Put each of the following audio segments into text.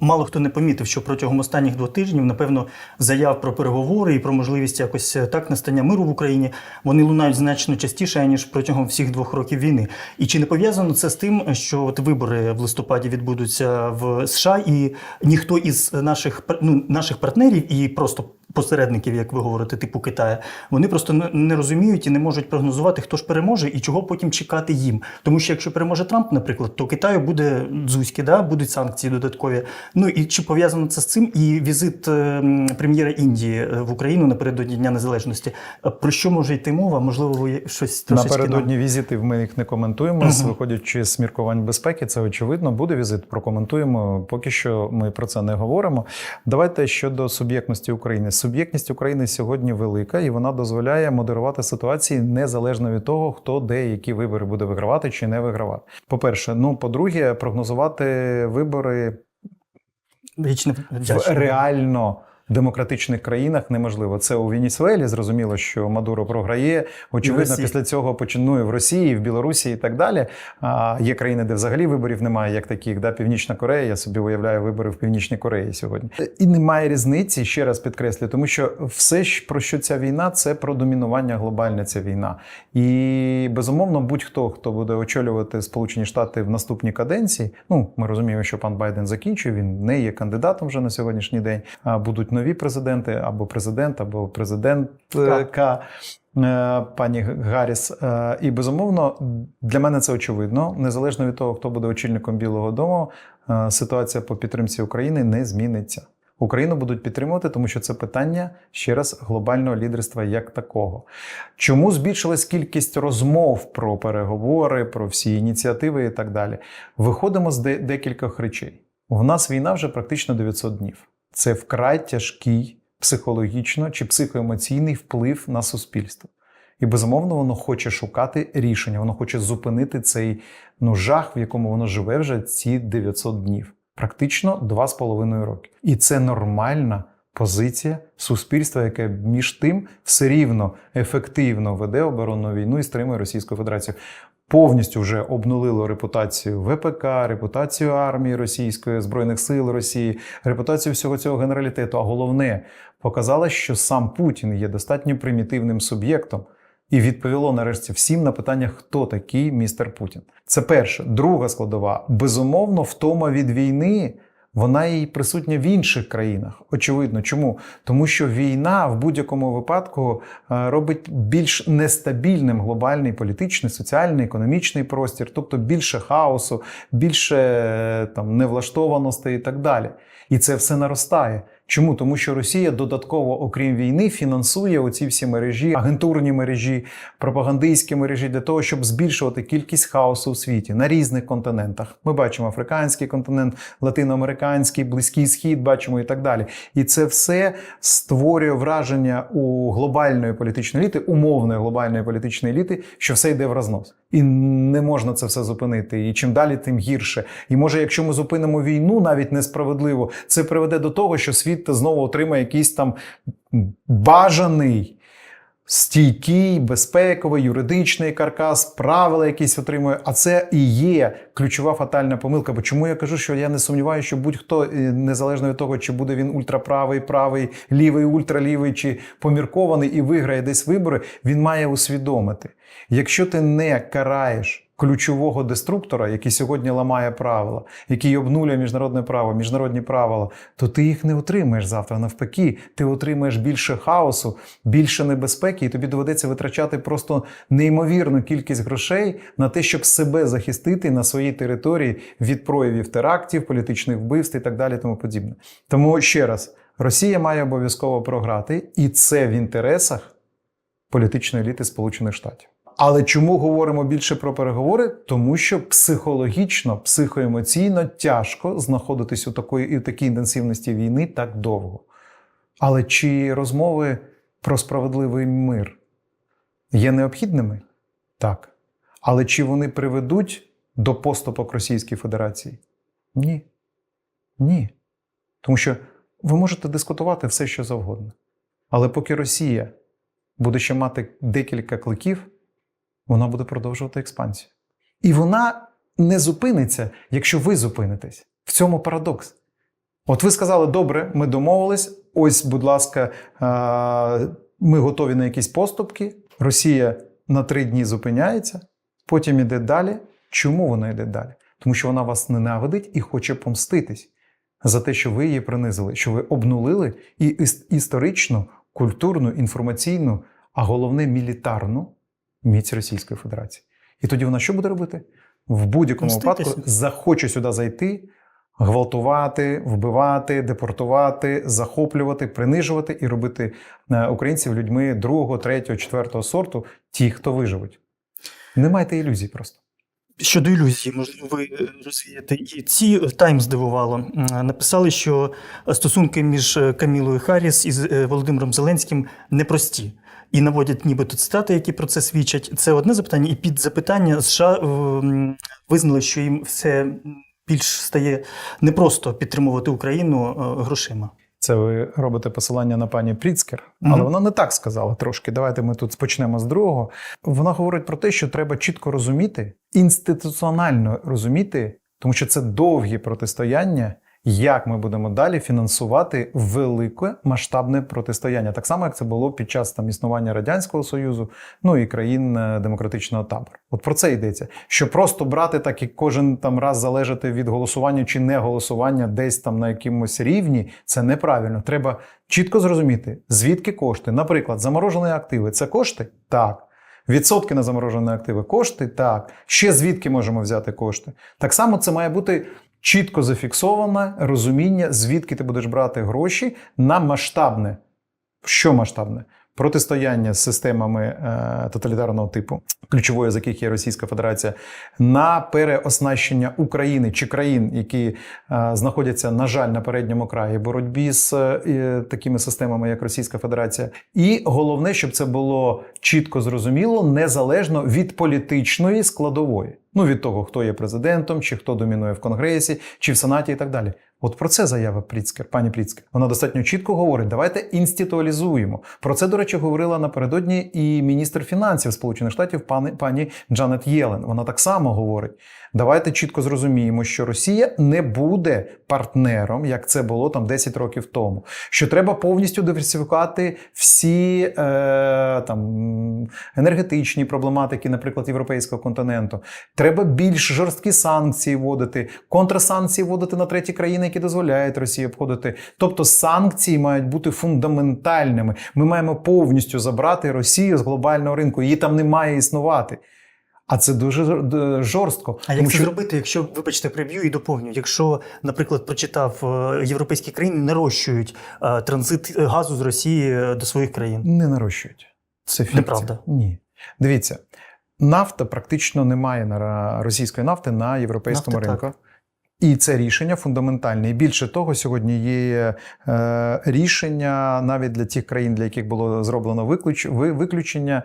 Мало хто не помітив, що протягом останніх двох тижнів, напевно, заяв про переговори і про можливість якось е, так настання миру в Україні вони лунають значно частіше ніж протягом всіх двох років війни. І чи не пов'язано це з тим, що от вибори в листопаді відбудуться в США, і ніхто із наших ну, наших партнерів і просто посередників, як ви говорите, типу Китая, вони просто не- розуміють і не можуть прогнозувати, хто ж переможе і чого потім чекати їм. Тому що якщо переможе Трамп, наприклад, то Китаю буде дзузьки, да? будуть санкції додаткові. Ну і чи пов'язано це з цим? І візит е, прем'єра Індії е, в Україну напередодні Дня Незалежності. Про що може йти мова? Можливо, ви щось трошечки нам- Напередодні візитів ми їх не коментуємо. Виходячи з міркувань безпеки, це очевидно. Буде візит, прокоментуємо. Поки що ми про це не говоримо. Давайте щодо суб'єктності України. Суб'єктність України сьогодні велика, і вона дозволяє модерувати ситуації незалежно від того, хто де які вибори буде вигравати чи не вигравати. По-перше, ну по-друге, прогнозувати вибори Вічне. реально демократичних країнах неможливо. Це у Венесуелі зрозуміло, що Мадуро програє. Очевидно, після цього починує в Росії, в Білорусі і так далі. А є країни, де взагалі виборів немає, як таких. Да? Північна Корея. Я собі уявляю вибори в Північній Кореї сьогодні. І немає різниці, ще раз підкреслюю, тому що все, про що ця війна, це про домінування глобальне ця війна. І безумовно, будь-хто, хто буде очолювати Сполучені Штати в наступній каденції. Ну, ми розуміємо, що пан Байден закінчує. Він не є кандидатом вже на сьогоднішній день. А будуть нові президенти або президент, або президентка. е, Пані Гарріс, Е, і безумовно для мене це очевидно. Незалежно від того, хто буде очільником Білого Дому, е, ситуація по підтримці України не зміниться. Україну будуть підтримувати, тому що це питання ще раз глобального лідерства як такого. Чому збільшилась кількість розмов про переговори, про всі ініціативи і так далі? Виходимо з декількох речей. У нас війна вже практично 900 днів. Це вкрай тяжкий психологічно чи психоемоційний вплив на суспільство. І безумовно, воно хоче шукати рішення, воно хоче зупинити цей ну, жах, в якому воно живе вже ці 900 днів, практично 2,5 роки. І це нормальна позиція суспільства, яке між тим все рівно ефективно веде оборонну війну і стримує Російську Федерацію. Повністю вже обнулило репутацію ВПК, репутацію армії російської збройних сил Росії, репутацію всього цього генералітету. А головне показало, що сам Путін є достатньо примітивним суб'єктом. І відповіло нарешті всім на питання, хто такий містер Путін. Це перше. Друга складова. Безумовно, втома від війни. Вона і присутня в інших країнах. Очевидно, чому? Тому що війна в будь-якому випадку е, робить більш нестабільним глобальний політичний, соціальний, економічний простір, тобто більше хаосу, більше е, там невлаштованостей і так далі. І це все наростає. Чому? Тому що Росія додатково, окрім війни, фінансує оці всі мережі, агентурні мережі, пропагандистські мережі для того, щоб збільшувати кількість хаосу у світі на різних континентах. Ми бачимо африканський континент, латиноамериканський, близький схід, бачимо і так далі. І це все створює враження у глобальної політичної еліти, умовної глобальної політичної еліти, що все йде в рознос. І не можна це все зупинити. І чим далі, тим гірше. І може, якщо ми зупинимо війну, навіть несправедливо, це приведе до того, що світ знову отримає якийсь там бажаний. Стійкий, безпековий, юридичний каркас, правила якісь отримує. А це і є ключова фатальна помилка. Бо чому я кажу, що я не сумніваюся, що будь-хто, е, незалежно від того, чи буде він ультраправий, правий, лівий, ультралівий, чи поміркований і виграє десь вибори, він має усвідомити. Якщо ти не караєш ключового деструктора, який сьогодні ламає правила, який обнулює міжнародне право, міжнародні правила, то ти їх не отримаєш завтра. Навпаки, ти отримаєш більше хаосу, більше небезпеки, і тобі доведеться витрачати просто неймовірну кількість грошей на те, щоб себе захистити на своїй території від проявів терактів, політичних вбивств і так далі. Тому подібне. Тому ще раз, Росія має обов'язково програти, і це в інтересах політичної еліти Сполучених Штатів. Але чому говоримо більше про переговори? Тому що психологічно, психоемоційно тяжко знаходитись у такої і такій інтенсивності війни так довго. Але чи розмови про справедливий мир є необхідними? Так. Але чи вони приведуть до поступок Російської Федерації? Ні. Ні. Тому що ви можете дискутувати все, що завгодно. Але поки Росія буде ще мати декілька кликів, вона буде продовжувати експансію. І вона не зупиниться, якщо ви зупинитесь. В цьому парадокс. От ви сказали, добре, ми домовились. Ось, будь ласка, ми готові на якісь поступки. Росія на три дні зупиняється, потім іде далі. Чому вона йде далі? Тому що вона вас ненавидить і хоче помститись за те, що ви її принизили, що ви обнулили і історичну, культурну, інформаційну, а головне мілітарну міць Російської Федерації. І тоді вона що буде робити? В будь-якому випадку захоче сюди зайти, гвалтувати, вбивати, депортувати, захоплювати, принижувати і робити е, українців людьми другого, третього, четвертого сорту, ті, хто виживуть. Не майте ілюзій просто. Щодо ілюзії, можливо, ви е, розвієте. І ці Тайм здивувало. Написали, що стосунки між е, Камілою Харріс і Володимиром Зеленським непрості. І наводять нібито цитати, які про це свідчать. Це одне запитання, і під запитання США е, визнали, що їм все більш стає непросто підтримувати Україну е, грошима. Це ви робите посилання на пані Пріцкер, але Мгм. вона не так сказала трошки. Давайте ми тут почнемо з другого. Вона говорить про те, що треба чітко розуміти, інституціонально розуміти, тому що це довгі протистояння. Як ми будемо далі фінансувати велике масштабне протистояння, так само як це було під час там існування радянського союзу, ну і країн е, демократичного табору. От про це йдеться. Що просто брати так і кожен там раз залежати від голосування чи не голосування десь там на якомусь рівні, це неправильно. Треба чітко зрозуміти, звідки кошти. Наприклад, заморожені активи це кошти? Так. Відсотки на заморожені активи кошти? Так. Ще звідки можемо взяти кошти? Так само це має бути чітко зафіксоване розуміння, звідки ти будеш брати гроші на масштабне. Що масштабне? Протистояння з системами е, тоталітарного типу, ключовою з яких є Російська Федерація, на переоснащення України чи країн, які е, знаходяться, на жаль, на передньому краї боротьбі з е, такими системами, як Російська Федерація. І головне, щоб це було чітко зрозуміло, незалежно від політичної складової. Ну від того, хто є президентом, чи хто домінує в Конгресі, чи в Сенаті, і так далі. От про це заява Пріцкер, пані Пріцкер. Вона достатньо чітко говорить: давайте інституалізуємо. Про це, до речі, говорила напередодні і міністр фінансів Сполучених Штатів, пані, пані Джанет Єлен. Вона так само говорить: давайте чітко зрозуміємо, що Росія не буде партнером, як це було там 10 років тому. Що треба повністю диверсифікувати всі е, там енергетичні проблематики, наприклад, європейського континенту. Треба більш жорсткі санкції вводити, контрсанкції вводити на треті країни, які дозволяють Росії обходити. Тобто санкції мають бути фундаментальними. Ми маємо повністю забрати Росію з глобального ринку. Її там не має існувати. А це дуже жорстко. А як це що- зробити, якщо вибачте, приб'ю і доповню? Якщо, наприклад, прочитав е, європейські країни нарощують е, транзит газу з Росії е, до своїх країн. Не нарощують. Це фікція. Неправда. Ні. Дивіться, нафта практично немає на російської нафти на європейському Нафти ринку. так. І це рішення фундаментальне. І більше того, сьогодні є е, рішення навіть для тих країн, для яких було зроблено виключ, ви- виключення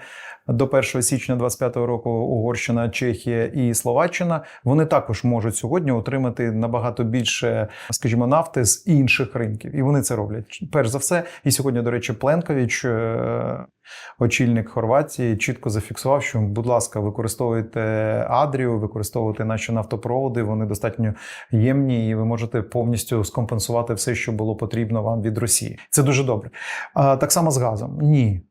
до 1 січня 2025 року Угорщина, Чехія і Словаччина. Вони також можуть сьогодні отримати набагато більше, скажімо, нафти з інших ринків. І вони це роблять. Перш за все, і сьогодні, до речі, Пленкович. е, Очільник Хорватії чітко зафіксував, що, будь ласка, використовуйте Адрію, використовуйте наші нафтопроводи. Вони достатньо ємні, і ви можете повністю скомпенсувати все, що було потрібно вам від Росії. Це дуже добре. А так само з газом. Ні.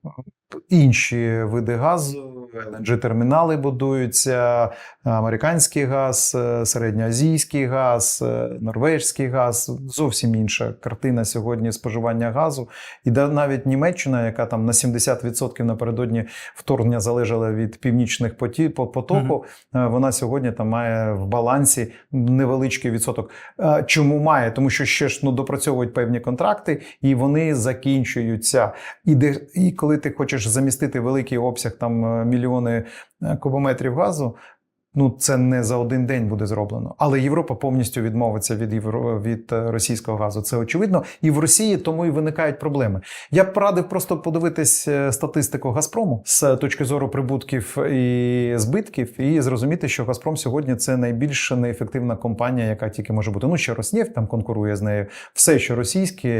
Інші види газу, lng термінали будуються, американський газ, е, середньоазійський газ, е, норвежський газ. Зовсім інша картина сьогодні споживання газу. І навіть Німеччина, яка там на 70% напередодні вторгнення залежала від північних потоку, е, вона сьогодні там має в балансі невеличкий відсоток. Чому має? Тому що ще ж ну допрацьовують певні контракти, і вони закінчуються. І де і коли ти хочеш замістити великий обсяг там е, мільйони е, кубометрів газу. Ну, це не за один день буде зроблено. Але Європа повністю відмовиться від євро... від е, російського газу. Це очевидно. І в Росії тому і виникають проблеми. Я б порадив просто подивитись е, статистику Газпрому з точки зору прибутків і збитків, і зрозуміти, що Газпром сьогодні це найбільш неефективна компанія, яка тільки може бути. Ну ще Роснефть там конкурує з нею. Все, що російське,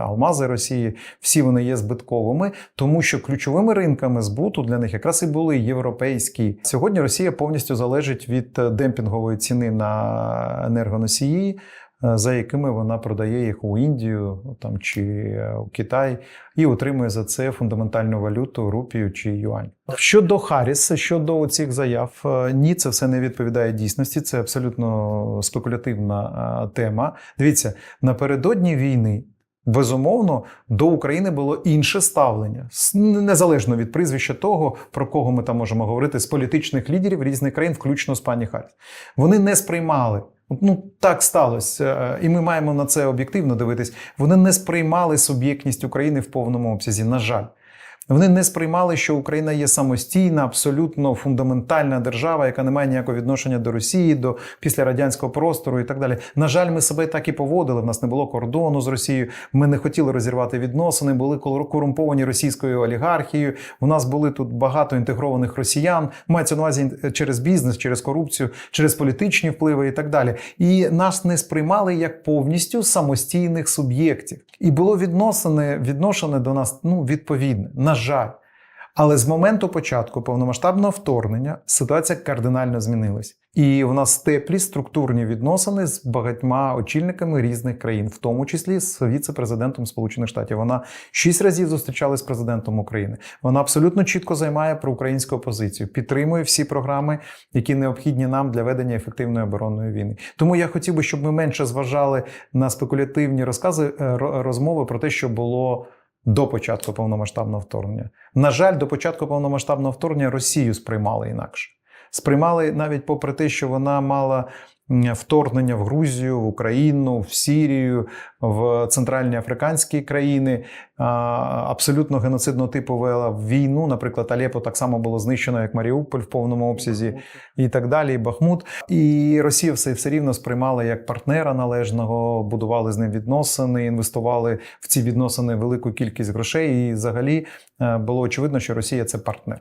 алмази Росії, всі вони є збитковими, тому що ключовими ринками збуту для них якраз і були європейські. Сьогодні Росія повністю залежить від е, демпінгової ціни на енергоносії. е, за якими вона продає їх у Індію там, чи е, у Китай і отримує за це фундаментальну валюту рупію чи юань. Щодо Харріса, щодо цих заяв, ні, це все не відповідає дійсності. Це абсолютно спекулятивна тема. Дивіться, напередодні війни. Безумовно, до України було інше ставлення, незалежно від прізвища того, про кого ми там можемо говорити, з політичних лідерів різних країн, включно з пані Харт. Вони не сприймали. Ну так сталося, е, і ми маємо на це об'єктивно дивитись. Вони не сприймали суб'єктність України в повному обсязі. На жаль, вони не сприймали, що Україна є самостійна, абсолютно фундаментальна держава, яка не має ніякого відношення до Росії, до післярадянського простору і так далі. На жаль, ми себе так і поводили. В нас не було кордону з Росією. Ми не хотіли розірвати відносини, були кор- корумповані російською олігархією. У нас були тут багато інтегрованих росіян. Мається на увазі через бізнес, через корупцію, через політичні впливи і так далі. І нас не сприймали як повністю самостійних суб'єктів. І було відносини, відношене до нас ну, відповідне. На жаль. Але з моменту початку повномасштабного вторгнення ситуація кардинально змінилась. І у нас теплі структурні відносини з багатьма очільниками різних країн, в тому числі з віце-президентом Сполучених Штатів. Вона шість разів зустрічалась з президентом України. Вона абсолютно чітко займає проукраїнську позицію, підтримує всі програми, які необхідні нам для ведення ефективної оборонної війни. Тому я хотів би, щоб ми менше зважали на спекулятивні розкази е, розмови про те, що було. До початку повномасштабного вторгнення. На жаль, до початку повномасштабного вторгнення Росію сприймали інакше. Сприймали навіть попри те, що вона мала вторгнення в Грузію, в Україну, в Сірію, в центральні африканські країни, абсолютно геноцидного типу вела війну. Наприклад, Алепо так само було знищено, як Маріуполь в повному обсязі, і так далі, і Бахмут. І Росія все, все рівно сприймала як партнера належного, будували з ним відносини, інвестували в ці відносини велику кількість грошей. І взагалі е, було очевидно, що Росія це партнер.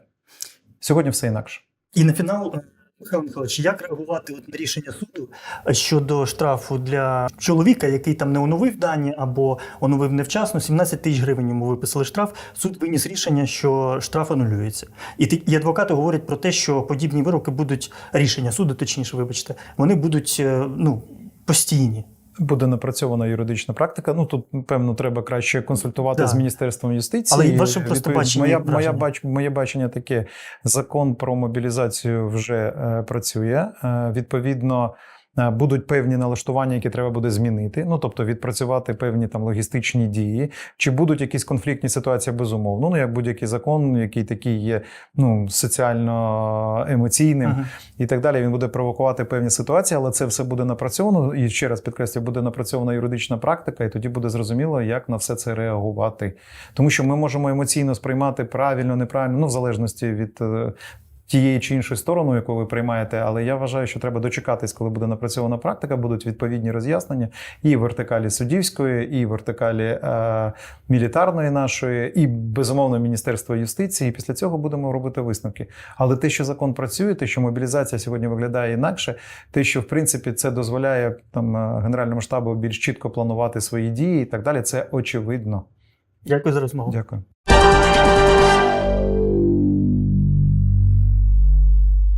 Сьогодні все інакше. І на фінал, е, Михайло Михайлович, як реагувати на рішення суду щодо штрафу для чоловіка, який там не оновив дані або оновив невчасно, 17 тисяч гривень йому виписали штраф. Суд виніс рішення, що штраф анулюється. І адвокати говорять про те, що подібні вироки будуть рішення суду, точніше, вибачте, вони будуть е, ну, постійні. Буде напрацьована юридична практика. Ну тут певно треба краще консультувати Да. з міністерством юстиції. Але ваше просто бачення, Моя, моя бач, моє бачення таке: закон про мобілізацію вже е, працює. Е, відповідно. Е, Будуть певні налаштування, які треба буде змінити. Ну тобто відпрацювати певні там логістичні дії. Чи будуть якісь конфліктні ситуації безумовно? Ну як будь-який закон, який такий є ну соціально емоційним, Ага. і так далі. Він буде провокувати певні ситуації, але це все буде напрацьовано. І ще раз підкреслю, буде напрацьована юридична практика, і тоді буде зрозуміло, як на все це реагувати. Тому що ми можемо емоційно сприймати правильно, неправильно, ну в залежності від. Тієї чи іншої сторони, яку ви приймаєте, але я вважаю, що треба дочекатись, коли буде напрацьована практика, будуть відповідні роз'яснення і в вертикалі суддівської, і в вертикалі е, мілітарної нашої, і безумовно Міністерства юстиції. І після цього будемо робити висновки. Але те, що закон працює, те, що мобілізація сьогодні виглядає інакше, те, що в принципі це дозволяє там е, генеральному штабу більш чітко планувати свої дії і так далі, це очевидно. Дякую за розмову. Дякую.